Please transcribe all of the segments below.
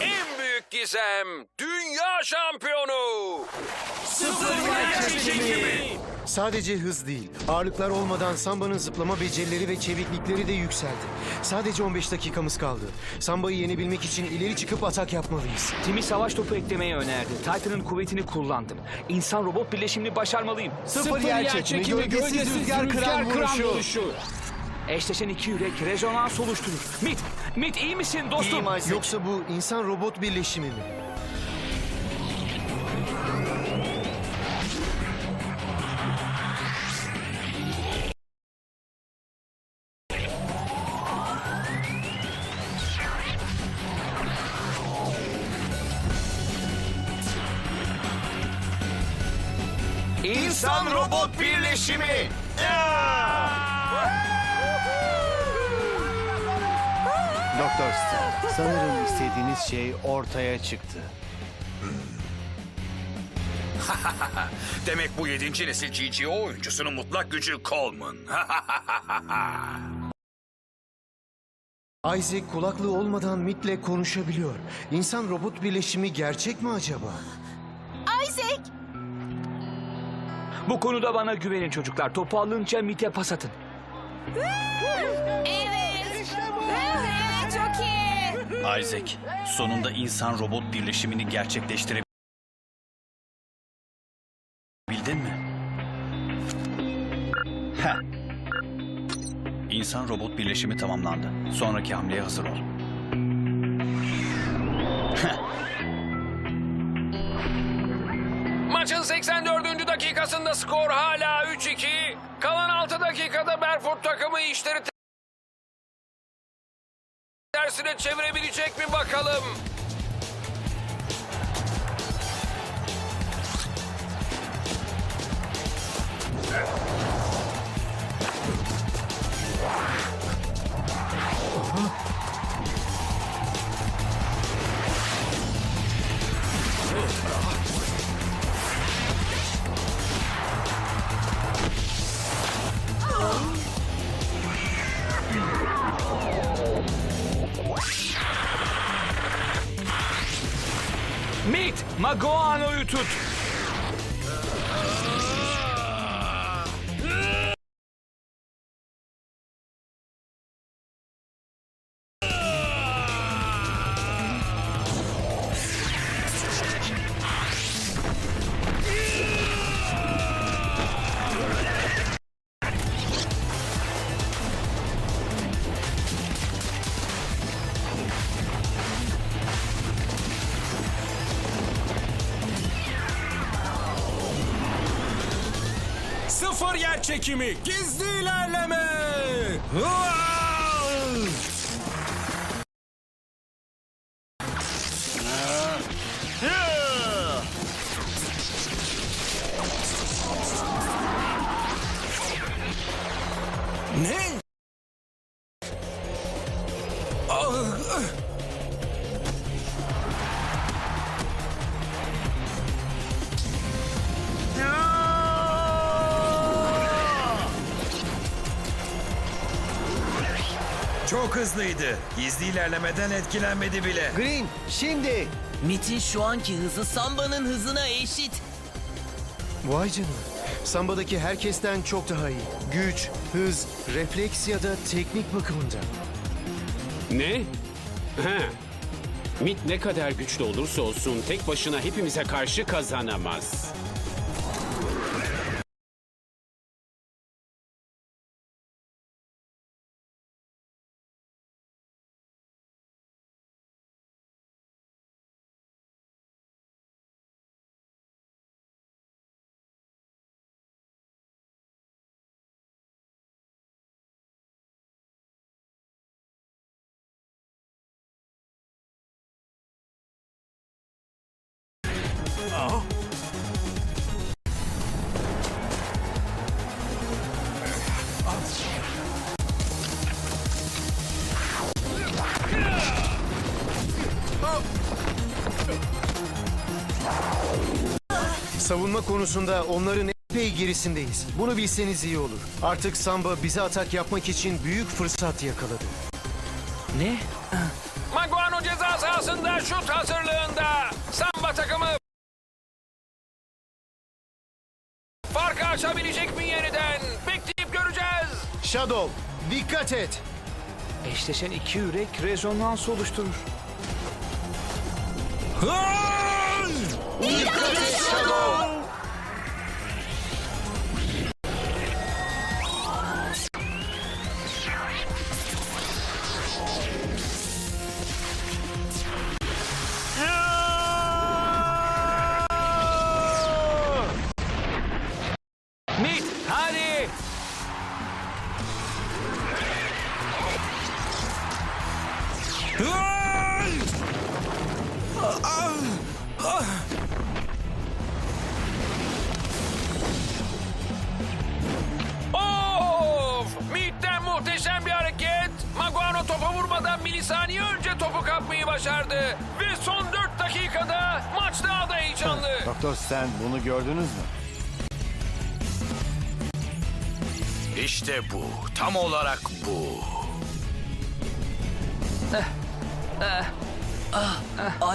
En büyük gizem. Dünya şampiyonu. Sadece hız değil, ağırlıklar olmadan Samba'nın zıplama becerileri ve çeviklikleri de yükseldi. Sadece 15 dakikamız kaldı. Samba'yı yenebilmek için ileri çıkıp atak yapmalıyız. Timi savaş topu eklemeyi önerdi. Titan'ın kuvvetini kullandım. İnsan robot birleşimini başarmalıyım. Sıfır, yer çekimi, gölgesiz, rüzgar, kıran vuruşu. Eşleşen iki yürek rezonans oluşturur. Mit, Mit iyi misin dostum? Yoksa bu insan robot birleşimi mi? İnsan robot birleşimi. Doktor Stone, sanırım istediğiniz şey ortaya çıktı. Demek bu yedinci nesil GGO oyuncusunun mutlak gücü Coleman. Isaac kulaklığı olmadan Mit'le konuşabiliyor. İnsan robot birleşimi gerçek mi acaba? Isaac! Bu konuda bana güvenin çocuklar. Topu alınca Mit'e pas atın. Evet. Evet, çok iyi. Isaac, sonunda insan-robot birleşimini gerçekleştirebildin mi? Heh. İnsan-robot birleşimi tamamlandı. Sonraki hamleye hazır ol. Maçın 84. dakikasında skor hala 3-2. Kalan 6 dakikada Berford takımı işleri tersine çevirebilecek mi bakalım? Mit, Magoano'yu tut. Yer çekimi, gizli ilerleme. Hua! Çok hızlıydı. Gizli ilerlemeden etkilenmedi bile. Green, şimdi! Mit'in şu anki hızı Samba'nın hızına eşit. Vay canına. Samba'daki herkesten çok daha iyi. Güç, hız, refleks ya da teknik bakımından. Ne? Ha. Mit ne kadar güçlü olursa olsun tek başına hepimize karşı kazanamaz. Savunma konusunda onların epey gerisindeyiz. Bunu bilseniz iyi olur. Artık Samba bize atak yapmak için büyük fırsat yakaladı. Ne? Maguano ceza sahasında şut hazırlığında. Samba takımı farkı açabilecek mi yeniden? Bekleyip göreceğiz. Shadow, dikkat et. Eşleşen iki yürek rezonans oluşturur. Mit, vurmadan milisaniye önce topu kapmayı başardı. Ve son 4 dakikada maç daha da heyecanlı. Doktor Stan bunu gördünüz mü? İşte bu. Tam olarak bu.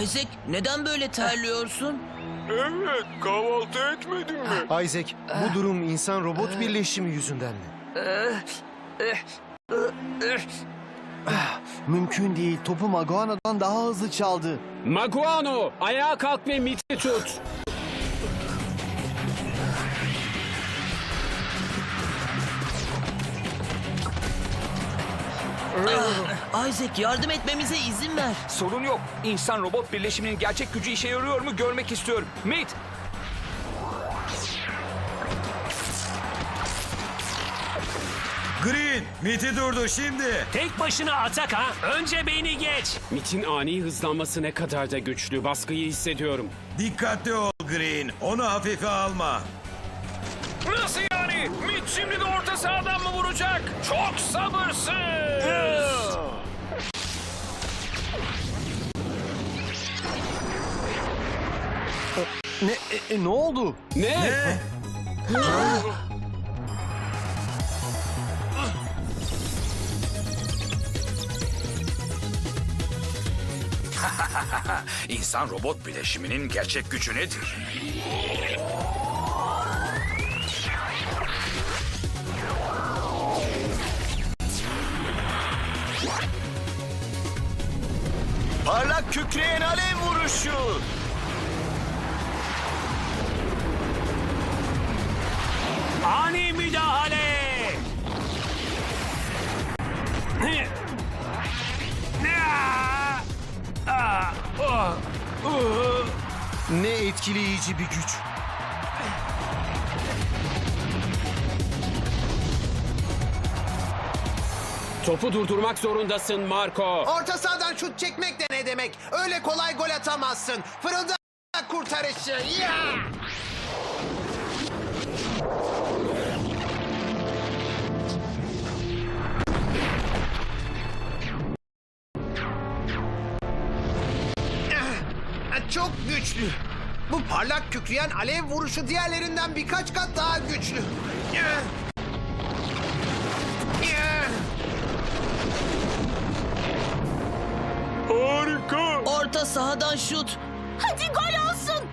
Isaac neden böyle terliyorsun? evet, kahvaltı etmedin mi? Isaac, bu durum insan robot birleşimi yüzünden mi? Mümkün değil. Topu Maguano'dan daha hızlı çaldı. Maguano ayağa kalk ve Mit'i tut. Isaac yardım etmemize izin ver. Sorun yok. İnsan robot birleşiminin gerçek gücü işe yarıyor mu görmek istiyorum. Mit, Green, Miti durdu şimdi. Tek başına atak ha. Önce beni geç. Mit'in ani hızlanması ne kadar da güçlü. Baskıyı hissediyorum. Dikkatli ol Green. Onu hafife alma. Nasıl yani? Mid şimdi de orta sahadan mı vuracak? Çok sabırsız. Ne, e, e, ne oldu? Ne? İnsan robot bileşiminin gerçek gücü nedir? Parlak kükreyen alev vuruşu. Ani müdahale. Ne etkileyici bir güç. Topu durdurmak zorundasın Marco. Orta sahadan şut çekmek de ne demek? Öyle kolay gol atamazsın. Fırıldak kurtarışı. Ya! Bu parlak kükreyen alev vuruşu diğerlerinden birkaç kat daha güçlü. Ya! Orta sahadan şut. Hadi gol olsun.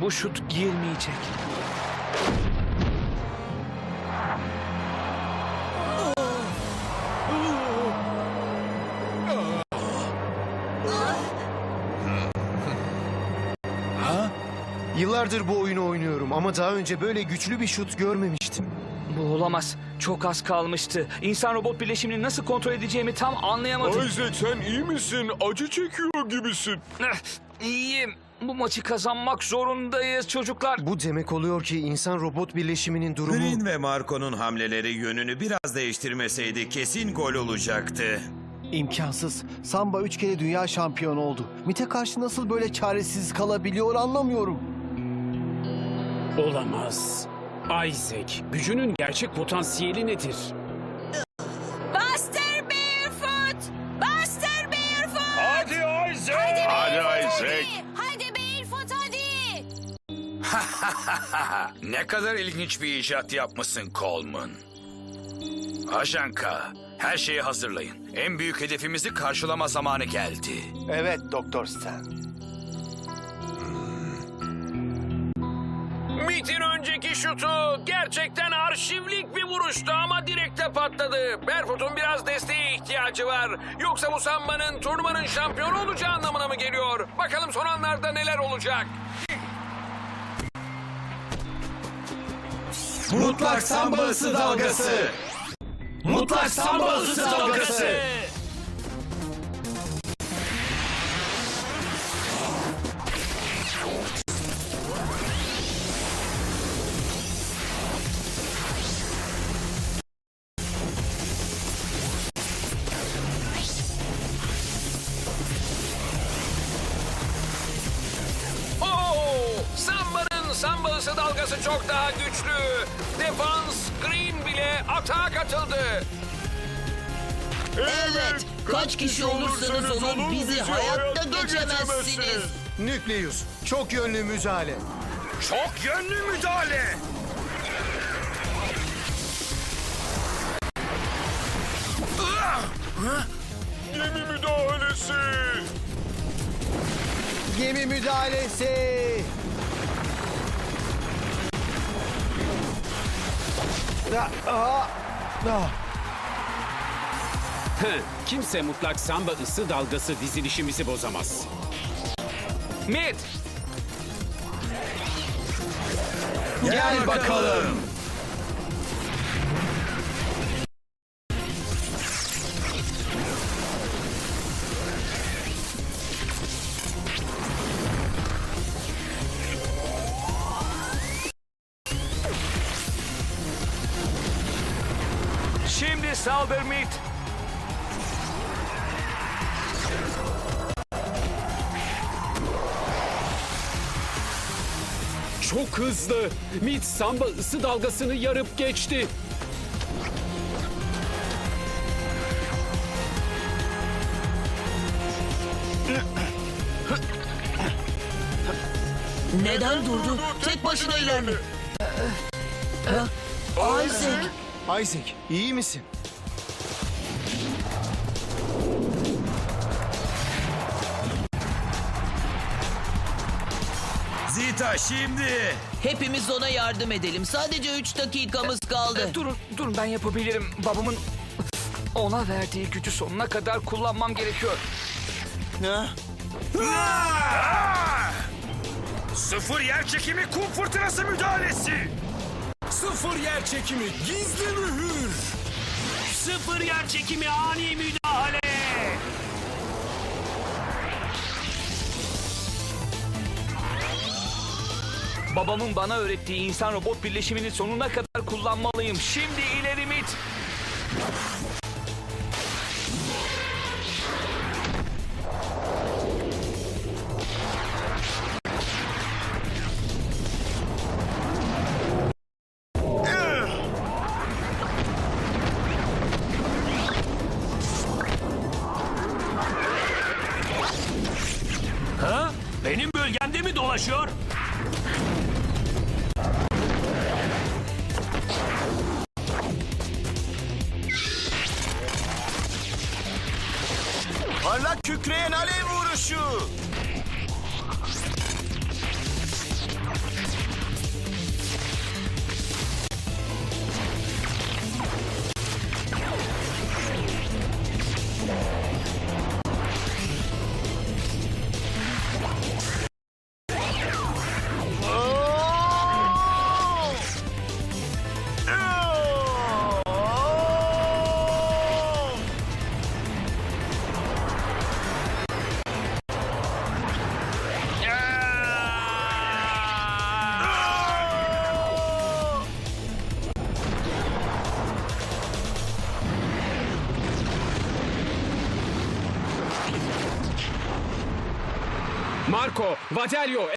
bu şut girmeyecek. Yıllardır bu oyunu oynuyorum ama daha önce böyle güçlü bir şut görmemiştim. Bu olamaz. Çok az kalmıştı. İnsan robot birleşimini nasıl kontrol edeceğimi tam anlayamadım. Isaac sen iyi misin? Acı çekiyor gibisin. Eh, İyiyim. Bu maçı kazanmak zorundayız çocuklar. Bu demek oluyor ki insan robot birleşiminin durumu... Green ve Marco'nun hamleleri yönünü biraz değiştirmeseydi kesin gol olacaktı. İmkansız. Samba üç kere dünya şampiyonu oldu. Mite karşı nasıl böyle çaresiz kalabiliyor anlamıyorum. Olamaz. Isaac, gücünün gerçek potansiyeli nedir? Buster Barefoot. Buster Barefoot. Hadi Isaac! Hadi Isaac! Hadi, hadi Barefoot hadi. Ne kadar ilginç bir icat yapmışsın Coleman. Ajanka, her şeyi hazırlayın. En büyük hedefimizi karşılama zamanı geldi. Evet Doktor Stan. Mit'in önceki şutu gerçekten arşivlik bir vuruştu ama direkte patladı. Barefoot'un biraz desteğe ihtiyacı var. Yoksa bu Samba'nın turnuvanın şampiyonu olacağı anlamına mı geliyor? Bakalım son anlarda neler olacak? Mutlak samba ısı dalgası. Mutlak samba ısı dalgası. Dalgası çok daha güçlü. Defans Green bile atağa katıldı. Evet. Kaç kişi olursanız olun bizi hayatta geçemezsiniz. Nükleus. Çok yönlü müdahale. Çok yönlü müdahale. Gemi müdahalesi. Gemi müdahalesi. Kimse mutlak samba ısı dalgası dizilişimizi bozamaz. Mit! Gel bakalım. Hızlı. Mit samba ısı dalgasını yarıp geçti. Neden durdu? Tek başına ilerle. Isaac. Isaac, iyi misin? Zita şimdi. Hepimiz ona yardım edelim. Sadece 3 dakikamız kaldı. Durun, durun ben yapabilirim. Babamın ona verdiği gücü sonuna kadar kullanmam gerekiyor. Sıfır yer çekimi kum fırtınası müdahalesi. Sıfır yer çekimi gizli mühür. Sıfır yer çekimi ani müdahale. Babamın bana öğrettiği insan robot birleşimini sonuna kadar kullanmalıyım. Şimdi ileri Mit! Ha? Benim bölgemde mi dolaşıyor? Marco, Vatelio,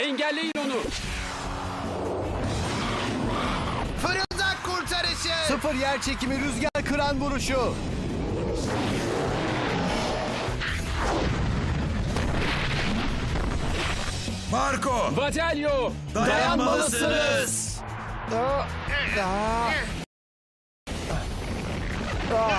engelleyin onu. Fırıldak kurtarışı. Sıfır yer çekimi rüzgar kıran vuruşu. Marco. Vatelio, Dayanmalısınız. Ah, ah. Oo,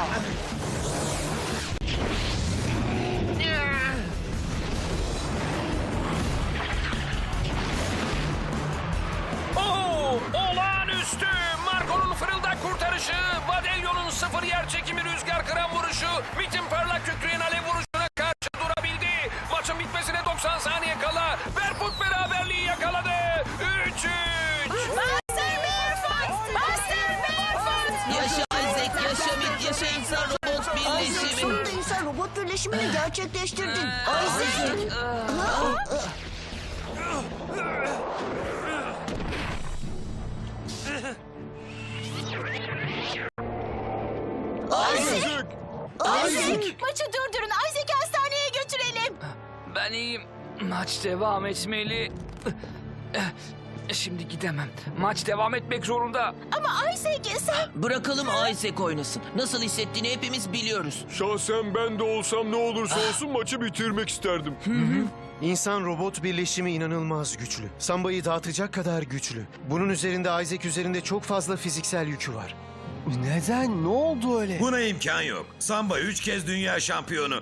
0 yer çekimi rüzgar kıran vuruşu. Mitin parlak kükreyen alev vuruşuna karşı durabildi. Maçın bitmesine 90 saniye kala. Berkut beraberliği yakaladı. 3-3. Master Berfut! Master Berfut! Yaşa Isaac, yaşa Mit, yaşa insan robot birleşimi. Sonunda insan robot birleşimini gerçekleştirdin. Ee, Isaac! Isaac! Maçı durdurun. Isaac'i hastaneye götürelim. Ben iyiyim. Maç devam etmeli. Şimdi gidemem. Maç devam etmek zorunda. Ama Isaac sen... Bırakalım Isaac oynasın. Nasıl hissettiğini hepimiz biliyoruz. Şahsen ben de olsam ne olursa olsun maçı bitirmek isterdim. İnsan robot birleşimi inanılmaz güçlü. Samba'yı dağıtacak kadar güçlü. Bunun üzerinde Isaac üzerinde çok fazla fiziksel yükü var. Neden? Ne oldu öyle? Buna imkan yok. Samba üç kez dünya şampiyonu.